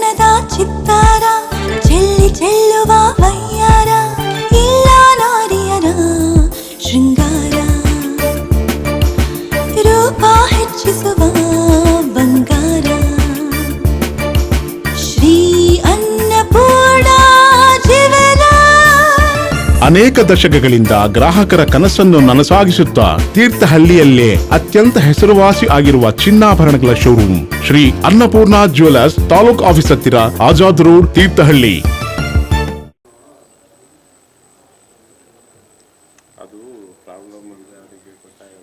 చిన్నదా చిత్తారా? చెల్లి చెల్లువా వై ಅನೇಕ ದಶಕಗಳಿಂದ ಗ್ರಾಹಕರ ಕನಸನ್ನು ನನಸಾಗಿಸುತ್ತಾ ತೀರ್ಥಹಳ್ಳಿಯಲ್ಲೇ ಅತ್ಯಂತ ಹೆಸರುವಾಸಿ ಆಗಿರುವ ಚಿನ್ನಾಭರಣಗಳ showroom Shri Annapurna jewellers taluk office ಹತ್ತಿರ ಆಜಾದ್ ರೋಡ್ ತೀರ್ಥಹಳ್ಳಿ.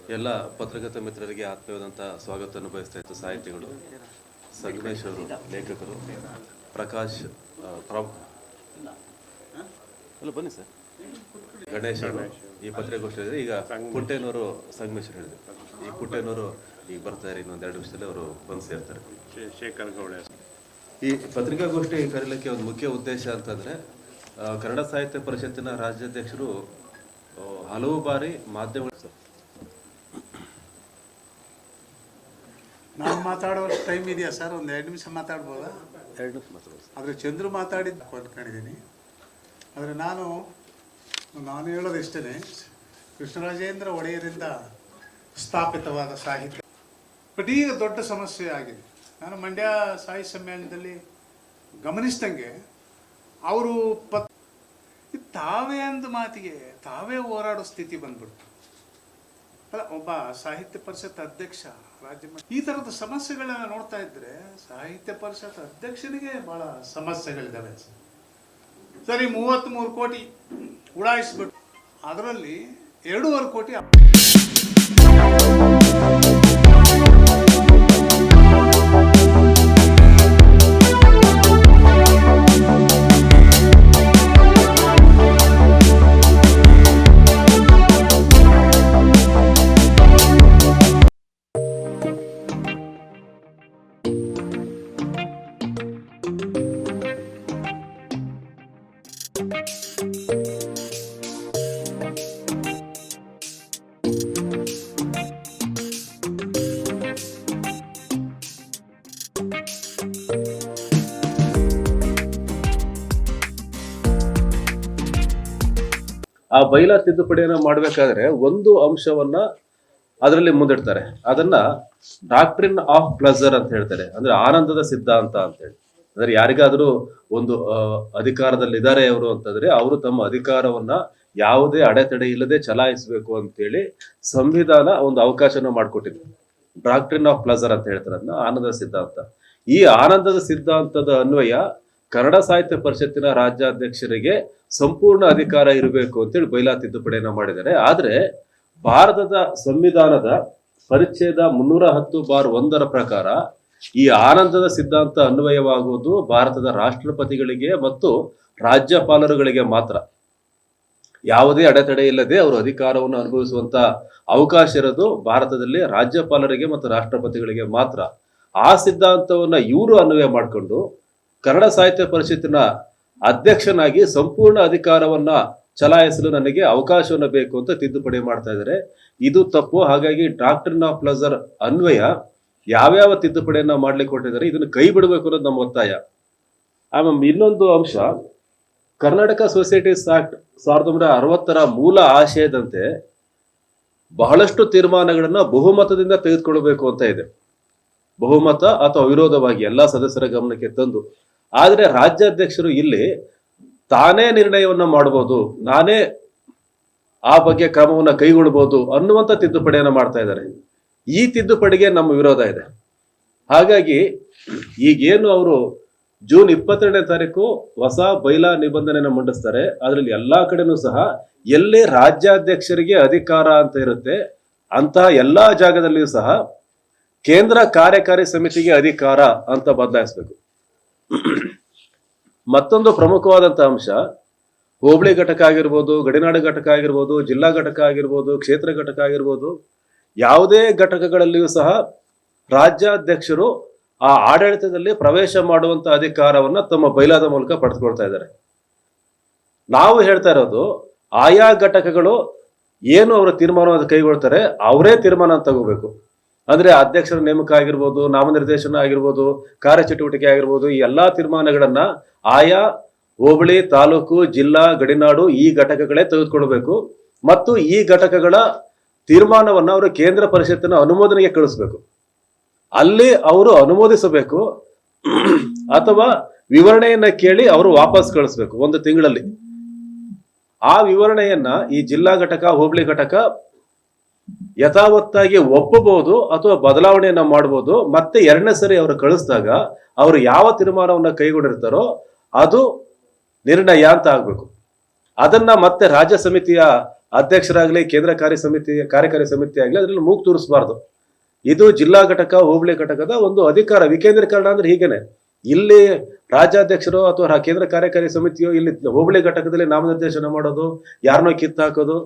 ಎಲ್ಲ ಪತ್ರಕರ್ತ ಮಿತ್ರರಿಗೆ ಆತ್ಮೀಯವಾದಂಥ ಸ್ವಾಗತವನ್ನು ಬಯಸ್ತಾ ಇತ್ತು ಸಾಹಿತಿಗಳು. ಸಂಗಮೇಶ್ ಅವರು ಲೇಖಕರು ಪ್ರಕಾಶ್ ಪ್ರಭು ಪ್ರ- ಬನ್ನಿ ಸರ್. ಗಣೇಶ್ ಈ ಪತ್ರಿಕಾಗೋಷ್ಠಿ ಹೇಳಿದ್ರೆ ಈಗ ಪುಟ್ಟೇನವರು ಸಂಗಮೇಶ್ವರ ಹೇಳಿದ್ರು ಈ ಪುಟ್ಟೇನವರು ಈಗ ಬರ್ತಾರೆ ಇನ್ನೊಂದು ಎರಡು ವರ್ಷದಲ್ಲಿ ಅವರು ಬಂದು ಸೇರ್ತಾರೆ. ಶೇಖರ್ ಗೌಡ ಈ ಪತ್ರಿಕಾಗೋಷ್ಠಿ ಕರೀಲಿಕ್ಕೆ ಒಂದು ಮುಖ್ಯ ಉದ್ದೇಶ ಅಂತಂದ್ರೆ ಆ, ಕನ್ನಡ ಸಾಹಿತ್ಯ ಪರಿಷತ್ತಿನ ರಾಜ್ಯಾಧ್ಯಕ್ಷರು ಹಲವು ಬಾರಿ ಮಾಧ್ಯಮ ನಾನು ಮಾತಾಡೋ ಟೈಮ್ ಇದೆಯಾ ಸರ್? ಒಂದು ಎರಡು ನಿಮಿಷ ಮಾತಾಡ್ಬೋದಾ? ಎರಡು ನಿಮಿಷ ಮಾತಾಡ್ಬೋದು. ಆದರೆ ಚಂದ್ರು ಮಾತಾಡಿದ್ದು ಅಂದ್ಕೊಂಡಿದ್ದೀನಿ ಆದರೆ ನಾನು ನಾನು ಹೇಳೋದು ಇಷ್ಟೇ ಕೃಷ್ಣರಾಜೇಂದ್ರ ಒಡೆಯರಿಂದ ಸ್ಥಾಪಿತವಾದ ಸಾಹಿತ್ಯ. ಬಟ್ ಈಗ ದೊಡ್ಡ ಸಮಸ್ಯೆ ಆಗಿದೆ. ನಾನು ಮಂಡ್ಯ ಸಾಹಿತ್ಯ ಸಮ್ಮೇಳನದಲ್ಲಿ ಗಮನಿಸಿದಂಗೆ ಅವರು ಪತ್ ತಾವೇ ಅಂದ ಮಾತಿಗೆ ತಾವೇ ಹೋರಾಡೋ ಸ್ಥಿತಿ ಬಂದ್ಬಿಡ್ತು. ಅಲ್ಲ, ಒಬ್ಬ ಸಾಹಿತ್ಯ ಪರಿಷತ್ ಅಧ್ಯಕ್ಷ ರಾಜ್ಯ ಈ ತರದ ಸಮಸ್ಯೆಗಳನ್ನ ನೋಡ್ತಾ ಇದ್ರೆ ಸಾಹಿತ್ಯ ಪರಿಷತ್ ಅಧ್ಯಕ್ಷನಿಗೆ ಬಹಳ ಸಮಸ್ಯೆಗಳಿದಾವೆ ಸರಿ ಮೂವತ್ತ್ ಮೂರು ಕೋಟಿ ಉಡಾಯಿಸ್ಬಿಟ್ಟು. ಅದರಲ್ಲಿ ಎರಡೂವರೆ ಕೋಟಿ ಆ ಬೈಲಾ ತಿದ್ದುಪಡಿಯನ್ನು ಮಾಡಬೇಕಾದ್ರೆ ಒಂದು ಅಂಶವನ್ನ ಅದರಲ್ಲಿ ಮುಂದಿಡ್ತಾರೆ. ಅದನ್ನ ಡಾಕ್ಟ್ರಿನ್ ಆಫ್ ಪ್ಲಸರ್ ಅಂತ ಹೇಳ್ತಾರೆ. ಅಂದ್ರೆ ಆನಂದದ ಸಿದ್ಧಾಂತ ಅಂತ ಹೇಳಿ. ಅಂದ್ರೆ ಯಾರಿಗಾದ್ರೂ ಒಂದು ಅಧಿಕಾರದಲ್ಲಿ ಅಧಿಕಾರದಲ್ಲಿದ್ದಾರೆ ಅವರು ಅಂತಂದ್ರೆ ಅವರು ತಮ್ಮ ಅಧಿಕಾರವನ್ನ ಯಾವುದೇ ಅಡೆತಡೆ ಇಲ್ಲದೆ ಚಲಾಯಿಸಬೇಕು ಅಂತೇಳಿ ಸಂವಿಧಾನ ಒಂದು ಅವಕಾಶನ ಮಾಡಿಕೊಟ್ಟಿದೆ. ಡಾಕ್ಟ್ರಿನ್ ಆಫ್ ಪ್ಲಜರ್ ಅಂತ ಹೇಳ್ತಾರೆ ಅದನ್ನ ಆನಂದದ ಸಿದ್ಧಾಂತ. ಈ ಆನಂದದ ಸಿದ್ಧಾಂತದ ಅನ್ವಯ ಕನ್ನಡ ಸಾಹಿತ್ಯ ಪರಿಷತ್ತಿನ ರಾಜ್ಯಾಧ್ಯಕ್ಷರಿಗೆ ಸಂಪೂರ್ಣ ಅಧಿಕಾರ ಇರಬೇಕು ಅಂತೇಳಿ ಬೈಲಾ ತಿದ್ದುಪಡಿಯನ್ನ ಮಾಡಿದ್ದಾರೆ. ಆದ್ರೆ ಭಾರತದ ಸಂವಿಧಾನದ ಪರಿಚ್ಛೇದ ಮುನ್ನೂರ ಹತ್ತು ಬಾರ್ ಒಂದರ ಪ್ರಕಾರ ಈ ಆನಂದದ ಸಿದ್ಧಾಂತ ಅನ್ವಯವಾಗುವುದು ಭಾರತದ ರಾಷ್ಟ್ರಪತಿಗಳಿಗೆ ಮತ್ತು ರಾಜ್ಯಪಾಲರುಗಳಿಗೆ ಮಾತ್ರ. ಯಾವುದೇ ಅಡೆತಡೆ ಇಲ್ಲದೆ ಅವರು ಅಧಿಕಾರವನ್ನು ಅನುಭವಿಸುವಂತ ಅವಕಾಶ ಇರೋದು ಭಾರತದಲ್ಲಿ ರಾಜ್ಯಪಾಲರಿಗೆ ಮತ್ತು ರಾಷ್ಟ್ರಪತಿಗಳಿಗೆ ಮಾತ್ರ. ಆ ಸಿದ್ಧಾಂತವನ್ನ ಇವರು ಅನ್ವಯ ಮಾಡಿಕೊಂಡು ಕನ್ನಡ ಸಾಹಿತ್ಯ ಪರಿಷತ್ತಿನ ಅಧ್ಯಕ್ಷನಾಗಿ ಸಂಪೂರ್ಣ ಅಧಿಕಾರವನ್ನ ಚಲಾಯಿಸಲು ನನಗೆ ಅವಕಾಶವನ್ನು ಬೇಕು ಅಂತ ತಿದ್ದುಪಡಿ ಮಾಡ್ತಾ ಇದ್ದಾರೆ. ಇದು ತಪ್ಪು. ಹಾಗಾಗಿ ಡಾಕ್ಟರ್ ಆಫ್ ಪ್ಲಸರ್ ಅನ್ವಯ ಯಾವ್ಯಾವ ತಿದ್ದುಪಡಿಯನ್ನ ಮಾಡ್ಲಿಕ್ಕೆ ಕೊಟ್ಟಿದ್ದಾರೆ ಇದನ್ನು ಕೈ ಬಿಡಬೇಕು ಅನ್ನೋದು ನಮ್ಮ ಒತ್ತಾಯ. ಆಮೇಲೆ ಇನ್ನೊಂದು ಅಂಶ, ಕರ್ನಾಟಕ ಸೊಸೈಟೀಸ್ ಆಕ್ಟ್ ಸಾವಿರದ ಒಂಬೈನೂರ ಅರವತ್ತರ ಮೂಲ ಆಶಯದಂತೆ ಬಹಳಷ್ಟು ತೀರ್ಮಾನಗಳನ್ನ ಬಹುಮತದಿಂದ ತೆಗೆದುಕೊಳ್ಬೇಕು ಅಂತ ಇದೆ. ಬಹುಮತ ಅಥವಾ ವಿರೋಧವಾಗಿ ಎಲ್ಲಾ ಸದಸ್ಯರ ಗಮನಕ್ಕೆ ತಂದು, ಆದ್ರೆ ರಾಜ್ಯಾಧ್ಯಕ್ಷರು ಇಲ್ಲಿ ತಾನೇ ನಿರ್ಣಯವನ್ನ ಮಾಡಬಹುದು ನಾನೇ ಆ ಬಗ್ಗೆ ಕ್ರಮವನ್ನ ಕೈಗೊಳ್ಳಬಹುದು ಅನ್ನುವಂತ ತಿದ್ದುಪಡಿಯನ್ನು ಮಾಡ್ತಾ ಇದ್ದಾರೆ. ಈ ತಿದ್ದುಪಡಿಗೆ ನಮ್ಮ ವಿರೋಧ ಇದೆ. ಹಾಗಾಗಿ ಈಗೇನು ಅವರು ಜೂನ್ ಇಪ್ಪತ್ತೆರಡನೇ ತಾರೀಕು ಹೊಸ ಬೈಲಾ ನಿಬಂಧನೆಯನ್ನು ಮಂಡಿಸ್ತಾರೆ, ಅದರಲ್ಲಿ ಎಲ್ಲಾ ಕಡೆನೂ ಸಹ ಎಲ್ಲಿ ರಾಜ್ಯಾಧ್ಯಕ್ಷರಿಗೆ ಅಧಿಕಾರ ಅಂತ ಇರುತ್ತೆ ಅಂತಹ ಎಲ್ಲಾ ಜಾಗದಲ್ಲಿಯೂ ಸಹ ಕೇಂದ್ರ ಕಾರ್ಯಕಾರಿ ಸಮಿತಿಗೆ ಅಧಿಕಾರ ಅಂತ ಬದಲಾಯಿಸಬೇಕು. ಮತ್ತೊಂದು ಪ್ರಮುಖವಾದಂತಹ ಅಂಶ, ಹೋಬಳಿ ಘಟಕ ಆಗಿರ್ಬೋದು, ಗಡಿನಾಡು ಘಟಕ ಆಗಿರ್ಬೋದು, ಜಿಲ್ಲಾ ಘಟಕ ಆಗಿರ್ಬೋದು, ಕ್ಷೇತ್ರ ಘಟಕ ಆಗಿರ್ಬೋದು ಯಾವುದೇ ಘಟಕಗಳಲ್ಲಿಯೂ ಸಹ ರಾಜ್ಯಾಧ್ಯಕ್ಷರು ಆ ಆಡಳಿತದಲ್ಲಿ ಪ್ರವೇಶ ಮಾಡುವಂತ ಅಧಿಕಾರವನ್ನ ತಮ್ಮ ಬೈಲಾದ ಮೂಲಕ ಪಡೆದುಕೊಳ್ತಾ ಇದ್ದಾರೆ. ನಾವು ಹೇಳ್ತಾ ಇರೋದು, ಆಯಾ ಘಟಕಗಳು ಏನು ಅವರ ತೀರ್ಮಾನವನ್ನು ಕೈಗೊಳ್ತಾರೆ, ಅವರೇ ತೀರ್ಮಾನ ತಗೋಬೇಕು. ಅಂದ್ರೆ ಅಧ್ಯಕ್ಷರ ನೇಮಕ ಆಗಿರ್ಬೋದು, ನಾಮನಿರ್ದೇಶನ ಆಗಿರ್ಬೋದು, ಕಾರ್ಯಚಟುವಟಿಕೆ ಆಗಿರ್ಬೋದು, ಈ ಎಲ್ಲಾ ತೀರ್ಮಾನಗಳನ್ನ ಆಯಾ ಹೋಬಳಿ, ತಾಲೂಕು, ಜಿಲ್ಲಾ, ಗಡಿನಾಡು ಈ ಘಟಕಗಳೇ ತೆಗೆದುಕೊಳ್ಬೇಕು. ಮತ್ತು ಈ ಘಟಕಗಳ ತೀರ್ಮಾನವನ್ನ ಅವರು ಕೇಂದ್ರ ಪರಿಷತ್ತಿನ ಅನುಮೋದನೆಗೆ ಕಳಿಸ್ಬೇಕು. ಅಲ್ಲಿ ಅವರು ಅನುಮೋದಿಸಬೇಕು ಅಥವಾ ವಿವರಣೆಯನ್ನ ಕೇಳಿ ಅವರು ವಾಪಸ್ ಕಳಿಸ್ಬೇಕು ಒಂದು ತಿಂಗಳಲ್ಲಿ. ಆ ವಿವರಣೆಯನ್ನ ಈ ಜಿಲ್ಲಾ ಘಟಕ, ಹೋಬಳಿ ಘಟಕ ಯಥಾವತ್ತಾಗಿ ಒಪ್ಪಬಹುದು ಅಥವಾ ಬದಲಾವಣೆಯನ್ನ ಮಾಡಬಹುದು ಮತ್ತೆ ಎರಡನೇ ಸರಿ ಅವರು ಕಳಿಸಿದಾಗ ಅವರು ಯಾವ ತೀರ್ಮಾನವನ್ನ ಕೈಗೊಂಡಿರ್ತಾರೋ ಅದು ನಿರ್ಣಯ ಅಂತ ಆಗ್ಬೇಕು. ಅದನ್ನ ಮತ್ತೆ ರಾಜ್ಯ ಸಮಿತಿಯ ಅಧ್ಯಕ್ಷರಾಗ್ಲಿ, ಕೇಂದ್ರ ಕಾರ್ಯ ಸಮಿತಿ, ಕಾರ್ಯಕಾರಿ ಸಮಿತಿ ಆಗಲಿ, ಅದರಲ್ಲಿ ಮೂಗು ತೋರಿಸಬಾರ್ದು. ಇದು ಜಿಲ್ಲಾ ಘಟಕ, ಹೋಬಳಿ ಘಟಕದ ಒಂದು ಅಧಿಕಾರ, ವಿಕೇಂದ್ರೀಕರಣ ಅಂದ್ರೆ ಹೀಗೇನೆ. ಇಲ್ಲಿ ರಾಜ್ಯಾಧ್ಯಕ್ಷರು ಅಥವಾ ಕೇಂದ್ರ ಕಾರ್ಯಕಾರಿ ಸಮಿತಿಯು ಇಲ್ಲಿ ಹೋಬಳಿ ಘಟಕದಲ್ಲಿ ನಾಮನಿರ್ದೇಶನ ಮಾಡೋದು ಯಾರನ್ನೋ ಕಿತ್ತು ಹಾಕೋದು,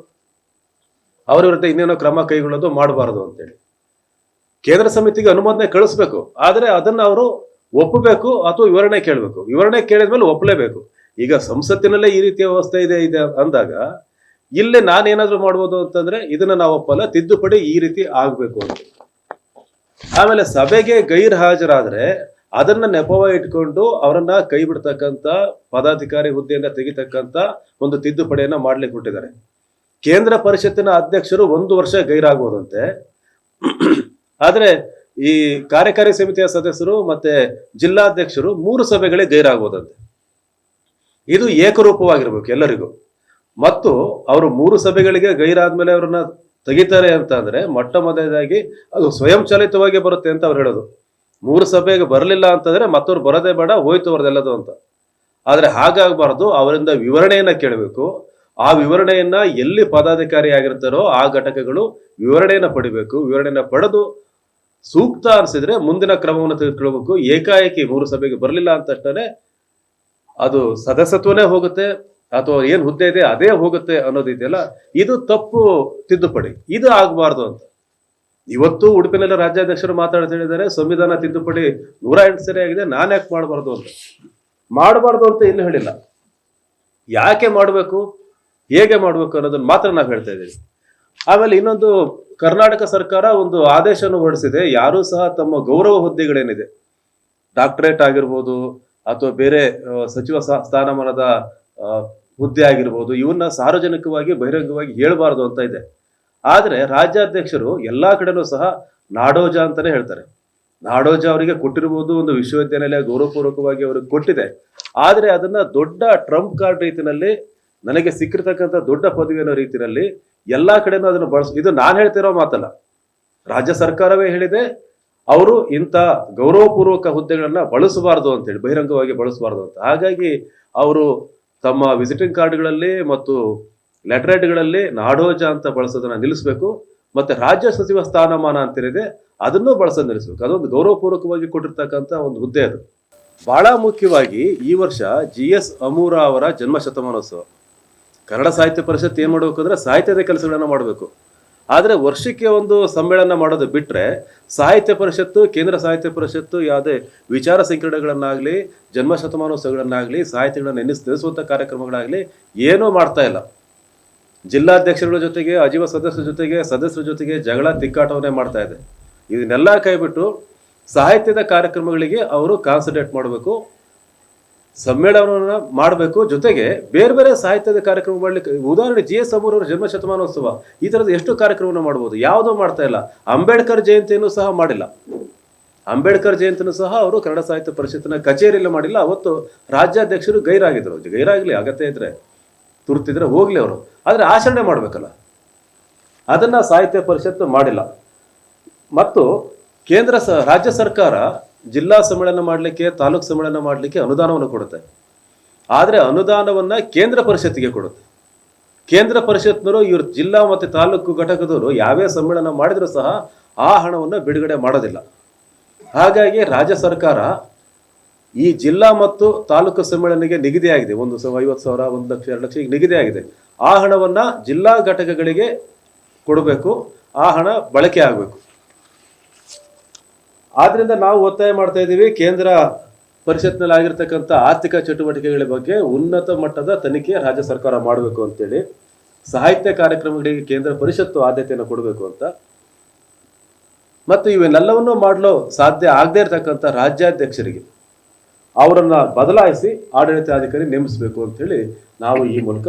ಅವ್ರ ವಿರುದ್ಧ ಇನ್ನೇನೋ ಕ್ರಮ ಕೈಗೊಳ್ಳೋದು ಮಾಡಬಾರದು ಅಂತೇಳಿ. ಕೇಂದ್ರ ಸಮಿತಿಗೆ ಅನುಮೋದನೆ ಕಳಿಸ್ಬೇಕು. ಆದ್ರೆ ಅದನ್ನ ಅವರು ಒಪ್ಪಬೇಕು ಅಥವಾ ವಿವರಣೆ ಕೇಳಬೇಕು. ವಿವರಣೆ ಕೇಳಿದ್ಮೇಲೆ ಒಪ್ಪಲೇಬೇಕು ಈಗ ಸಂಸತ್ತಿನಲ್ಲೇ ಈ ರೀತಿಯ ವ್ಯವಸ್ಥೆ ಇದೆ ಇದೆ ಅಂದಾಗ ಇಲ್ಲೇ ನಾನೇನಾದ್ರೂ ಮಾಡ್ಬೋದು ಅಂತಂದ್ರೆ ಇದನ್ನ ನಾವು ಒಪ್ಪಲ್ಲ ತಿದ್ದುಪಡಿ ಈ ರೀತಿ ಆಗ್ಬೇಕು ಅಂತ. ಆಮೇಲೆ ಸಭೆಗೆ ಗೈರ್ ಹಾಜರಾದ್ರೆ ಅದನ್ನ ನೆಪವ ಇಟ್ಕೊಂಡು ಅವರನ್ನ ಕೈ ಬಿಡ್ತಕ್ಕಂತ ಪದಾಧಿಕಾರಿ ಹುದ್ದೆಯಿಂದ ತೆಗಿತಕ್ಕಂತ ಒಂದು ತಿದ್ದುಪಡಿಯನ್ನ ಮಾಡ್ಲಿಕ್ಕೆ ಬಿಟ್ಟಿದ್ದಾರೆ. ಕೇಂದ್ರ ಪರಿಷತ್ತಿನ ಅಧ್ಯಕ್ಷರು ಒಂದು ವರ್ಷ ಗೈರಾಗುವುದಂತೆ ಆದ್ರೆ ಈ ಕಾರ್ಯಕಾರಿ ಸಮಿತಿಯ ಸದಸ್ಯರು ಮತ್ತೆ ಜಿಲ್ಲಾಧ್ಯಕ್ಷರು ಮೂರು ಸಭೆಗಳೇ ಗೈರಾಗುವುದಂತೆ ಇದು ಏಕರೂಪವಾಗಿರ್ಬೇಕು ಎಲ್ಲರಿಗೂ. ಮತ್ತು ಅವರು ಮೂರು ಸಭೆಗಳಿಗೆ ಗೈರಾದ್ಮೇಲೆ ಅವ್ರನ್ನ ತೆಗಿತಾರೆ ಅಂತ ಅಂದ್ರೆ ಮೊಟ್ಟ ಮೊದಲನೇದಾಗಿ ಅದು ಸ್ವಯಂಚಾಲಿತವಾಗಿ ಬರುತ್ತೆ ಅಂತ ಅವ್ರು ಹೇಳೋದು. ಮೂರು ಸಭೆಗೆ ಬರಲಿಲ್ಲ ಅಂತಂದ್ರೆ ಮತ್ತವ್ರು ಬರೋದೇ ಬೇಡ, ಹೋಯ್ತು ಅವ್ರದ್ದೆಲ್ಲದು ಅಂತ. ಆದ್ರೆ ಹಾಗಾಗಬಾರ್ದು, ಅವರಿಂದ ವಿವರಣೆಯನ್ನ ಕೇಳಬೇಕು. ಆ ವಿವರಣೆಯನ್ನ ಎಲ್ಲಿ ಪದಾಧಿಕಾರಿ ಆಗಿರ್ತಾರೋ ಆ ಘಟಕಗಳು ವಿವರಣೆಯನ್ನ ಪಡಿಬೇಕು. ವಿವರಣೆಯನ್ನ ಪಡೆದು ಸೂಕ್ತ ಅನಿಸಿದ್ರೆ ಮುಂದಿನ ಕ್ರಮವನ್ನು ತೆಗೆದುಕೊಳ್ಬೇಕು. ಏಕಾಏಕಿ ಮೂರು ಸಭೆಗೆ ಬರಲಿಲ್ಲ ಅಂತ ತಕ್ಷಣ ಅದು ಸದಸ್ಯತ್ವನೇ ಹೋಗುತ್ತೆ. ಅಥವಾ ಏನು ಹುದ್ದೆ ಇದೆ ಅದೇ ಹೋಗುತ್ತೆ ಅನ್ನೋದಿದೆಯಲ್ಲ ಇದು ತಪ್ಪು ತಿದ್ದುಪಡಿ. ಇದು ಆಗಬಾರ್ದು ಅಂತ. ಇವತ್ತು ಉಡುಪಿನಲ್ಲಿ ರಾಜ್ಯಾಧ್ಯಕ್ಷರು ಮಾತಾಡ್ತಾ ಹೇಳಿದ್ದಾರೆ ಸಂವಿಧಾನ ತಿದ್ದುಪಡಿ ನೂರ ಎಂಟು ಸರಿ ಆಗಿದೆ, ನಾನು ಯಾಕೆ ಮಾಡಬಾರ್ದು ಅಂತ. ಮಾಡಬಾರ್ದು ಅಂತ ಇನ್ನು ಹೇಳಿಲ್ಲ. ಯಾಕೆ ಮಾಡಬೇಕು, ಹೇಗೆ ಮಾಡಬೇಕು ಅನ್ನೋದನ್ನ ಮಾತ್ರ ನಾವು ಹೇಳ್ತಾ ಇದ್ದೀವಿ. ಆಮೇಲೆ ಇನ್ನೊಂದು, ಕರ್ನಾಟಕ ಸರ್ಕಾರ ಒಂದು ಆದೇಶವನ್ನು ಹೊರಡಿಸಿದೆ, ಯಾರೂ ಸಹ ತಮ್ಮ ಗೌರವ ಹುದ್ದೆಗಳೇನಿದೆ. ಡಾಕ್ಟರೇಟ್ ಆಗಿರ್ಬೋದು, ಅಥವಾ ಬೇರೆ ಸಚಿವ ಸ್ಥಾನಮಾನದ ಹುದ್ದೆ ಆಗಿರ್ಬೋದು, ಇವನ್ನ ಸಾರ್ವಜನಿಕವಾಗಿ, ಬಹಿರಂಗವಾಗಿ ಹೇಳಬಾರ್ದು ಅಂತ ಇದೆ. ಆದರೆ ರಾಜ್ಯಾಧ್ಯಕ್ಷರು ಎಲ್ಲಾ ಕಡೆನೂ ಸಹ ನಾಡೋಜ ಅಂತಾನೆ ಹೇಳ್ತಾರೆ. ನಾಡೋಜ ಅವರಿಗೆ ಕೊಟ್ಟಿರ್ಬೋದು ಒಂದು ವಿಶ್ವವಿದ್ಯಾನಿಲಯ ಗೌರವಪೂರ್ವಕವಾಗಿ ಅವ್ರಿಗೆ ಕೊಟ್ಟಿದೆ. ಆದರೆ ಅದನ್ನ ದೊಡ್ಡ ಟ್ರಂಪ್ ಕಾರ್ಡ್ ರೀತಿಯಲ್ಲಿ ನನಗೆ ಸಿಕ್ಕಿರ್ತಕ್ಕಂಥ ದೊಡ್ಡ ಪದವಿ ಅನ್ನೋ ರೀತಿಯಲ್ಲಿ ಎಲ್ಲಾ ಕಡೆನೂ ಅದನ್ನು ಬಳಸ, ಇದು ನಾನು ಹೇಳ್ತಿರೋ ಮಾತಲ್ಲ. ರಾಜ್ಯ ಸರ್ಕಾರವೇ ಹೇಳಿದೆ, ಅವರು ಇಂಥ ಗೌರವಪೂರ್ವಕ ಹುದ್ದೆಗಳನ್ನ ಬಳಸಬಾರದು ಅಂತೇಳಿ ಬಹಿರಂಗವಾಗಿ ಬಳಸಬಾರದು ಅಂತ. ಹಾಗಾಗಿ ಅವರು ತಮ್ಮ ವಿಸಿಟಿಂಗ್ ಕಾರ್ಡ್ಗಳಲ್ಲಿ ಮತ್ತು ಲೆಟರೇಟ್ಗಳಲ್ಲಿ ನಾಡೋಜ ಅಂತ ಬಳಸೋದನ್ನ ನಿಲ್ಲಿಸಬೇಕು. ಮತ್ತೆ ರಾಜ್ಯ ಸಚಿವ ಸ್ಥಾನಮಾನ ಅಂತಿದೆ ಅದನ್ನು ಬಳಸೋದು ನಿಲ್ಲಿಸಬೇಕು. ಅದೊಂದು ಗೌರವಪೂರ್ವಕವಾಗಿ ಕೊಟ್ಟಿರ್ತಕ್ಕಂಥ ಒಂದು ಹುದ್ದೆ ಅದು. ಬಹಳ ಮುಖ್ಯವಾಗಿ ಈ ವರ್ಷ ಜಿ ಎಸ್ ಅಮೂರ ಅವರ ಜನ್ಮ ಶತಮಾನೋತ್ಸವ ಕನ್ನಡ ಸಾಹಿತ್ಯ ಪರಿಷತ್ ಏನ್ ಮಾಡಬೇಕು ಅಂದ್ರೆ ಸಾಹಿತ್ಯದ ಕೆಲಸಗಳನ್ನ ಮಾಡಬೇಕು. ಆದ್ರೆ ವರ್ಷಕ್ಕೆ ಒಂದು ಸಮ್ಮೇಳನ ಮಾಡೋದು ಬಿಟ್ಟರೆ ಸಾಹಿತ್ಯ ಪರಿಷತ್ತು, ಕೇಂದ್ರ ಸಾಹಿತ್ಯ ಪರಿಷತ್ತು, ಯಾವುದೇ ವಿಚಾರ ಸಂಕಿರಣಗಳನ್ನಾಗ್ಲಿ, ಜನ್ಮ ಶತಮಾನೋತ್ಸವಗಳನ್ನಾಗಲಿ, ಸಾಹಿತ್ಯಗಳನ್ನ ನೆನೆಸಿ ನೆನೆಸುವಂತ ಕಾರ್ಯಕ್ರಮಗಳಾಗ್ಲಿ ಏನೂ ಮಾಡ್ತಾ ಇಲ್ಲ. ಜಿಲ್ಲಾಧ್ಯಕ್ಷರುಗಳ ಜೊತೆಗೆ, ಅಜೀವ ಸದಸ್ಯರ ಜೊತೆಗೆ ಸದಸ್ಯರ ಜೊತೆಗೆ ಜಗಳ, ತಿಕ್ಕಾಟವನ್ನೇ ಮಾಡ್ತಾ ಇದೆ. ಇದನ್ನೆಲ್ಲ ಕೈಬಿಟ್ಟು ಸಾಹಿತ್ಯದ ಕಾರ್ಯಕ್ರಮಗಳಿಗೆ ಅವರು ಕಾನ್ಸಂಟ್ರೇಟ್ ಮಾಡಬೇಕು. ಸಮ್ಮೇಳನವನ್ನ ಮಾಡಬೇಕು. ಜೊತೆಗೆ ಬೇರೆ ಬೇರೆ ಸಾಹಿತ್ಯದ ಕಾರ್ಯಕ್ರಮ ಮಾಡಲಿಕ್ಕೆ ಉದಾಹರಣೆ ಜಿ ಎಸ್ ಅವರ ಜನ್ಮ ಶತಮಾನೋತ್ಸವ, ಈ ತರದ ಎಷ್ಟು ಕಾರ್ಯಕ್ರಮವನ್ನು ಮಾಡ್ಬೋದು? ಯಾವುದೋ ಮಾಡ್ತಾ ಇಲ್ಲ. ಅಂಬೇಡ್ಕರ್ ಜಯಂತಿಯನ್ನು ಸಹ ಮಾಡಿಲ್ಲ. ಅಂಬೇಡ್ಕರ್ ಜಯಂತಿನೂ ಸಹ ಅವರು ಕನ್ನಡ ಸಾಹಿತ್ಯ ಪರಿಷತ್ತಿನ ಕಚೇರಿಯಲ್ಲಿ ಮಾಡಿಲ್ಲ. ಅವತ್ತು ರಾಜ್ಯಾಧ್ಯಕ್ಷರು ಗೈರಾಗಿದ್ರು. ಗೈರಾಗ್ಲಿ, ಅಗತ್ಯ ಇದ್ರೆ ತುರ್ತಿದ್ರೆ ಹೋಗ್ಲಿ ಅವರು. ಆದ್ರೆ ಆಚರಣೆ ಮಾಡ್ಬೇಕಲ್ಲ. ಅದನ್ನ ಸಾಹಿತ್ಯ ಪರಿಷತ್ತು ಮಾಡಿಲ್ಲ. ಮತ್ತು ಕೇಂದ್ರ ಸ, ರಾಜ್ಯ ಸರ್ಕಾರ ಜಿಲ್ಲಾ ಸಮ್ಮೇಳನ ಮಾಡಲಿಕ್ಕೆ, ತಾಲೂಕ್ ಸಮ್ಮೇಳನ ಮಾಡಲಿಕ್ಕೆ ಅನುದಾನವನ್ನು ಕೊಡುತ್ತೆ. ಆದರೆ ಅನುದಾನವನ್ನ ಕೇಂದ್ರ ಪರಿಷತ್ತಿಗೆ ಕೊಡುತ್ತೆ. ಕೇಂದ್ರ ಪರಿಷತ್ನವರು ಇವ್ರ ಜಿಲ್ಲಾ ಮತ್ತು ತಾಲೂಕು ಘಟಕದವರು ಯಾವ್ಯಾವ ಸಮ್ಮೇಳನ ಮಾಡಿದರೂ ಸಹ ಆ ಹಣವನ್ನು ಬಿಡುಗಡೆ ಮಾಡೋದಿಲ್ಲ. ಹಾಗಾಗಿ ರಾಜ್ಯ ಸರ್ಕಾರ ಈ ಜಿಲ್ಲಾ ಮತ್ತು ತಾಲೂಕು ಸಮ್ಮೇಳನಕ್ಕೆ ನಿಗದಿಯಾಗಿದೆ ಒಂದು ಸಾವಿರ ಐವತ್ತು ಸಾವಿರ, ಒಂದು ಲಕ್ಷ, ಎರಡು ಲಕ್ಷ ಈಗ ನಿಗದಿಯಾಗಿದೆ ಆ ಹಣವನ್ನ ಜಿಲ್ಲಾ ಘಟಕಗಳಿಗೆ ಕೊಡಬೇಕು. ಆ ಹಣ ಬಳಕೆ ಆಗಬೇಕು. ಆದ್ರಿಂದ ನಾವು ಒತ್ತಾಯ ಮಾಡ್ತಾ ಇದ್ದೀವಿ, ಕೇಂದ್ರ ಪರಿಷತ್ನಲ್ಲಿ ಆಗಿರ್ತಕ್ಕಂಥ ಆರ್ಥಿಕ ಚಟುವಟಿಕೆಗಳ ಬಗ್ಗೆ ಉನ್ನತ ಮಟ್ಟದ ತನಿಖೆ ರಾಜ್ಯ ಸರ್ಕಾರ ಮಾಡಬೇಕು ಅಂತೇಳಿ ಸಾಹಿತ್ಯ ಕಾರ್ಯಕ್ರಮಗಳಿಗೆ ಕೇಂದ್ರ ಪರಿಷತ್ತು ಆದ್ಯತೆಯನ್ನು ಕೊಡಬೇಕು ಅಂತ. ಮತ್ತು ಇವನ್ನೆಲ್ಲವನ್ನೂ ಮಾಡಲು ಸಾಧ್ಯ ಆಗದೇ ಇರತಕ್ಕಂಥ ರಾಜ್ಯಾಧ್ಯಕ್ಷರಿಗೆ ಅವರನ್ನ ಬದಲಾಯಿಸಿ ಆಡಳಿತಾಧಿಕಾರಿ ನೇಮಿಸಬೇಕು ಅಂತ ಹೇಳಿ ನಾವು ಈ ಮೂಲಕ